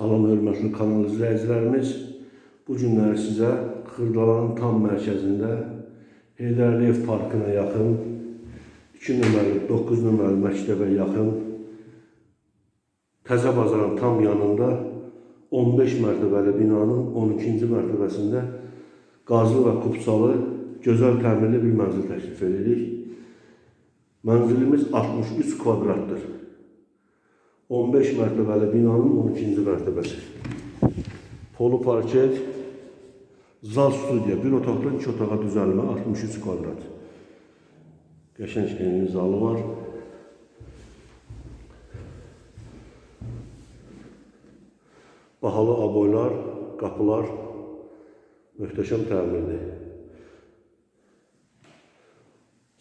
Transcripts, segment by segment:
Salam hörmətli kanal izləyicilərimiz. Bu günləri sizə Xırdalanın tam mərkəzində Heydər Əliyev Parkına yaxın 2 nömrəli, 9 nömrəli məktəbə yaxın Təzə bazarın tam yanında 15 mərtəbəli binanın 12-ci mərtəbəsində qazlı və kupçalı gözəl təmirli bir mənzil təklif edirik. Mənzilimiz 63 kvadratdır. 15 mərtəbəli binanın 12-ci mərtəbəsi. Polu parket, zal studiya, bir otaqdan iki otağa düzəlmə, 63 kvadrat. Qəşəng enli zalı var. Bahalı aboylar, qapılar möhtəşəm təmirdir.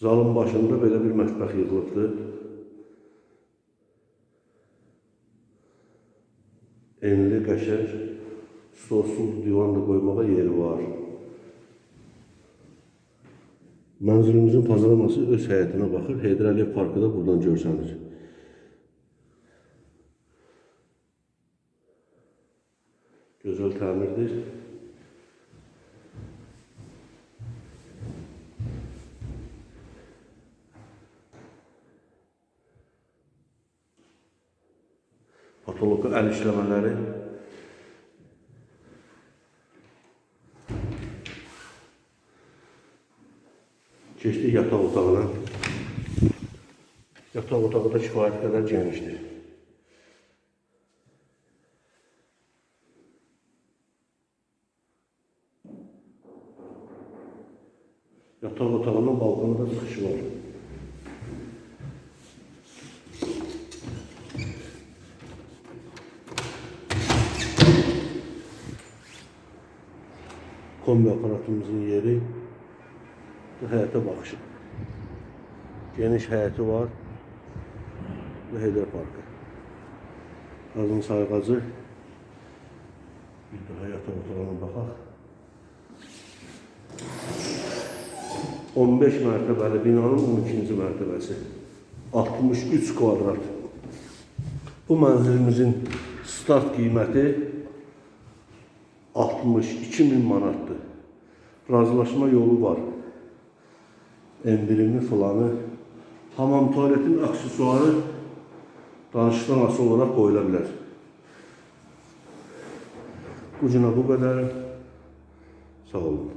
Zalın başında belə bir mətbəx yığılıbdır. Enli, qəşəng, stolsuz divan da yeri var. Mənzilimizin panoraması öz həyətinə baxır. Heydər Əliyev Parkı da buradan görsənir. Gözəl təmirdir. Patoloqa əl işləmələri Keçdik yataq otağına. Yataq otağı da kifayət qədər genişdir. Yataq otağının balkonunda çıxışı var. Kombi aparatımızın yeri həyətə baxışı. Geniş həyəti var və Heydər Parkı. Qazın sayğacı. Bir daha yataq otağına baxaq. 15 mərtəbəli binanın 12-ci mərtəbəsi. 63 kvadrat. Bu mənzilimizin start qiyməti 62 min manatdır. Razılaşma yolu var. Endirimi falanı. Hamam tuvaletin aksesuarı danışıqdan asılı olarak qoyula bilər. Bu qədər. Sağ olun.